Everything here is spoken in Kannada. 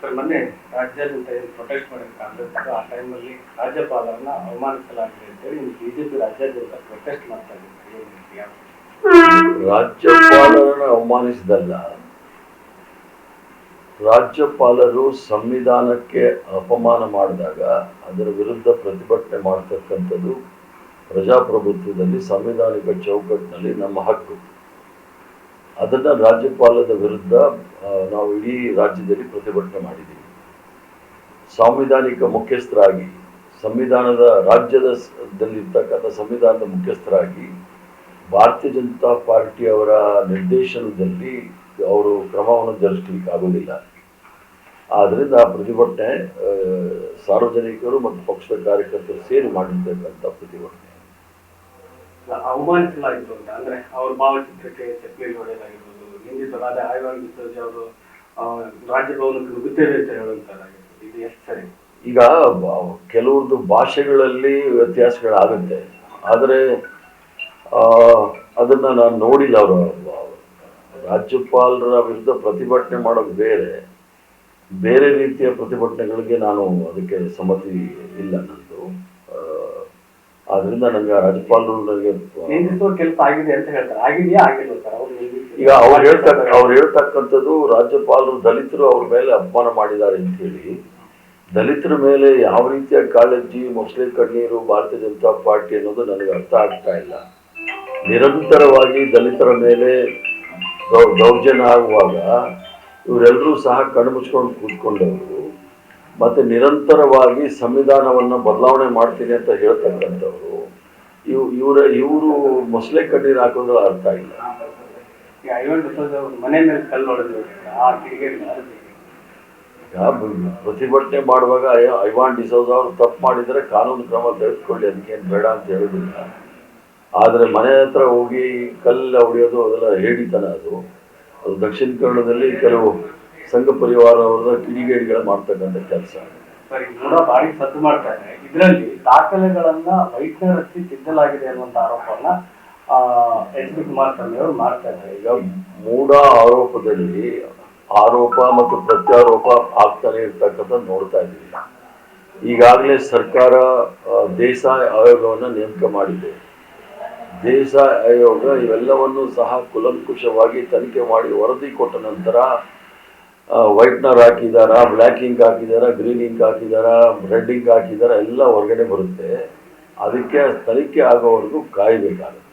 ಸರ್, ಮೊನ್ನೆ ರಾಜ್ಯಾದ್ಯಂತ ಏನು ಪ್ರೊಟೆಸ್ಟ್ ಮಾಡಿದ ಕಾಂಗ್ರೆಸ್ ಆ ಟೈಮಲ್ಲಿ ರಾಜ್ಯಪಾಲರನ್ನ ಅವಮಾನಿಸಲಾಗಿದೆ ಅಂತೇಳಿ ನೀವು ಬಿಜೆಪಿ ರಾಜ್ಯಾದ್ಯಂತ ಪ್ರೊಟೆಸ್ಟ್ ಮಾಡ್ತಾ ರಾಜ್ಯಪಾಲರನ್ನ ರಾಜ್ಯಪಾಲರನ್ನು ಅವಮಾನಿಸಿದಲ್ಲ. ರಾಜ್ಯಪಾಲರು ಸಂವಿಧಾನಕ್ಕೆ ಅಪಮಾನ ಮಾಡಿದಾಗ ಅದರ ವಿರುದ್ಧ ಪ್ರತಿಭಟನೆ ಮಾಡ್ತಕ್ಕಂಥದ್ದು ಪ್ರಜಾಪ್ರಭುತ್ವದಲ್ಲಿ, ಸಾಂವಿಧಾನಿಕ ಚೌಕಟ್ಟಿನಲ್ಲಿ ನಮ್ಮ ಹಕ್ಕು. ಅದನ್ನು ರಾಜ್ಯಪಾಲದ ವಿರುದ್ಧ ನಾವು ಇಡೀ ರಾಜ್ಯದಲ್ಲಿ ಪ್ರತಿಭಟನೆ ಮಾಡಿದ್ದೀವಿ. ಸಾಂವಿಧಾನಿಕ ಮುಖ್ಯಸ್ಥರಾಗಿ, ಸಂವಿಧಾನದ ರಾಜ್ಯದಲ್ಲಿರ್ತಕ್ಕಂಥ ಸಂವಿಧಾನದ ಮುಖ್ಯಸ್ಥರಾಗಿ, ಭಾರತೀಯ ಜನತಾ ಪಾರ್ಟಿಯವರ ನಿರ್ದೇಶನದಲ್ಲಿ ಅವರು ಕ್ರಮವನ್ನು ಜರುಗಿಸ್ಲಿಕ್ಕೆ ಆಗೋದಿಲ್ಲ ಆದ್ದರಿಂದ ಆ ಪ್ರತಿಭಟನೆ ಸಾರ್ವಜನಿಕರು ಮತ್ತು ಪಕ್ಷದ ಕಾರ್ಯಕರ್ತರು ಸೇರಿ ಮಾಡಿರ್ತಕ್ಕಂಥ ಪ್ರತಿಭಟನೆ. ಅವಮಾನಿಸಲಾಗಿತ್ತು ಅಂತ ಅಂದ್ರೆ ಅವ್ರ ಭಾವಚಿತ್ರಕ್ಕೆ ಚಪ್ಪಲಿ ಹೊಡೆಯಲಾಗಿರ್ಬೋದು ನಿಂದಿತರಾದ ಆಯ್ವಾನ್ ಬಿಸೋಜಿ ಅವರು ರಾಜ್ಯಭವನಕ್ಕೆ ನುಗ್ಗುತ್ತೇವೆ ಅಂತ ಹೇಳುವಂತದ್ದಾಗಿರ್ಬೋದು ಇದು ಎಷ್ಟು ಸರಿ? ಈಗ ಕೆಲವೊಂದು ಭಾಷೆಗಳಲ್ಲಿ ವ್ಯತ್ಯಾಸಗಳಾಗುತ್ತೆ ಆದರೆ ಅದನ್ನು ನಾನು ನೋಡಿಲ್ಲ ಅವರು. ರಾಜ್ಯಪಾಲರ ವಿರುದ್ಧ ಪ್ರತಿಭಟನೆ ಮಾಡೋದು ಬೇರೆ. ಬೇರೆ ರೀತಿಯ ಪ್ರತಿಭಟನೆಗಳಿಗೆ ನಾನು ಅದಕ್ಕೆ ಸಮ್ಮತಿ ಇಲ್ಲ. ಆ, ಆದ್ರಿಂದ ನನಗೆ ರಾಜ್ಯಪಾಲರು ನನಗೆ ಕೆಲಸ ಆಗಿದೆ ಅಂತ ಹೇಳ್ತಾರೆ. ಆಗಿದೆಯಾ ಆಗಿಲ್ಲ ಸರ್ ಅವ್ರು ಈಗ ಅವ್ರು ಹೇಳ್ತಕ್ಕ ಅವ್ರು ಹೇಳ್ತಕ್ಕಂಥದ್ದು ರಾಜ್ಯಪಾಲರು ದಲಿತರು ಅವ್ರ ಮೇಲೆ ಅಪಮಾನ ಮಾಡಿದ್ದಾರೆ ಅಂತ ಹೇಳಿ ದಲಿತರ ಮೇಲೆ ಯಾವ ರೀತಿಯ ಕಾಳಜಿ ಮುಸ್ಲಿಂ ಕಣ್ಣೀರು ಭಾರತೀಯ ಜನತಾ ಪಾರ್ಟಿ ಅನ್ನೋದು ನನಗೆ ಅರ್ಥ ಆಗ್ತಾ ಇಲ್ಲ. ನಿರಂತರವಾಗಿ ದಲಿತರ ಮೇಲೆ ದೌರ್ಜನ್ಯ ಆಗುವಾಗ ಇವರೆಲ್ಲರೂ ಸಹ ಕಣ್ಮುಚ್ಕೊಂಡು ಕೂತ್ಕೊಂಡವರು ಮತ್ತೆ ನಿರಂತರವಾಗಿ ಸಂವಿಧಾನವನ್ನು ಬದಲಾವಣೆ ಮಾಡ್ತೀನಿ ಅಂತ ಹೇಳ್ತಕ್ಕಂಥವ್ರು ಇವ್ ಇವರ ಇವರು ಮೊಸಳೆ ಕಣ್ಣೀರು ಹಾಕೋದು ಅರ್ಥ ಇಲ್ಲ. ಮನೆ ಮೇಲೆ ಕಲ್ಲು ಪ್ರತಿಭಟನೆ ಮಾಡುವಾಗ ಐ- ಐವಾನ್ ಡಿಸೋಜ್ ಅವರು ತಪ್ಪು ಮಾಡಿದರೆ ಕಾನೂನು ಕ್ರಮ ತೆಗೆದುಕೊಳ್ಳಿ ಅದಕ್ಕೇನು ಬೇಡ ಅಂತ ಹೇಳೋದಿಲ್ಲ. ಆದರೆ ಮನೆ ಹತ್ರ ಹೋಗಿ ಕಲ್ಲು ಹೊಡೆಯೋದು ಅದೆಲ್ಲ ಹೇಳಿತನ ಅದು. ಅದು ದಕ್ಷಿಣ ಕನ್ನಡದಲ್ಲಿ ಕೆಲವು ಸಂಘ ಪರಿವಾರವರ ಕಿಡಿಗೇಡಿಗಳು ಮಾಡ್ತಕ್ಕಂಥ ಕೆಲಸ. ಸರಿ ಕೂಡ ಬಾಡಿ ಸದ್ದು ಮಾಡ್ತಾರೆ ಇದರಲ್ಲಿ ದಾಖಲೆಗಳನ್ನ ವೈಟ್ನರ್ ಹಚ್ಚಿ ತಿದ್ದಲಾಗಿದೆ ಅನ್ನುವಂಥ ಆರೋಪವನ್ನ ಎಚ್ ಬಿ ಕುಮಾರಸ್ವಾಮಿ ಅವರು ಮಾಡ್ತಾ ಇದ್ದಾರೆ. ಈಗ ಮೂಢ ಆರೋಪದಲ್ಲಿ ಆರೋಪ ಮತ್ತು ಪ್ರತ್ಯಾರೋಪ ಆಗ್ತಾನೆ ಇರ್ತಕ್ಕಂಥ ನೋಡ್ತಾ ಇದ್ದೀವಿ. ಈಗಾಗಲೇ ಸರ್ಕಾರ ದೇಶ ದೇಸಾಯಿ ಆಯೋಗವನ್ನು ನೇಮಕ ಮಾಡಿದೆ. ದೇಶ ಆಯೋಗ ಇವೆಲ್ಲವನ್ನು ಸಹ ಕುಲಂಕುಷವಾಗಿ ತನಿಖೆ ಮಾಡಿ ವರದಿ ಕೊಟ್ಟ ನಂತರ ವೈಟ್ನರ್ ಹಾಕಿದಾರಾ ಬ್ಲ್ಯಾಕ್ ಇಂಕ್ ಹಾಕಿದಾರಾ, ಗ್ರೀನ್ ಇಂಕ್ ಹಾಕಿದಾರಾ, ರೆಡ್ ಇಂಕ್ ಹಾಕಿದಾರಾ, ಎಲ್ಲ ಹೊರಗಡೆ ಬರುತ್ತೆ. ಅದಕ್ಕೆ ತನಿಖೆ ಆಗೋವರೆಗೂ ಕಾಯಬೇಕಾಗುತ್ತೆ.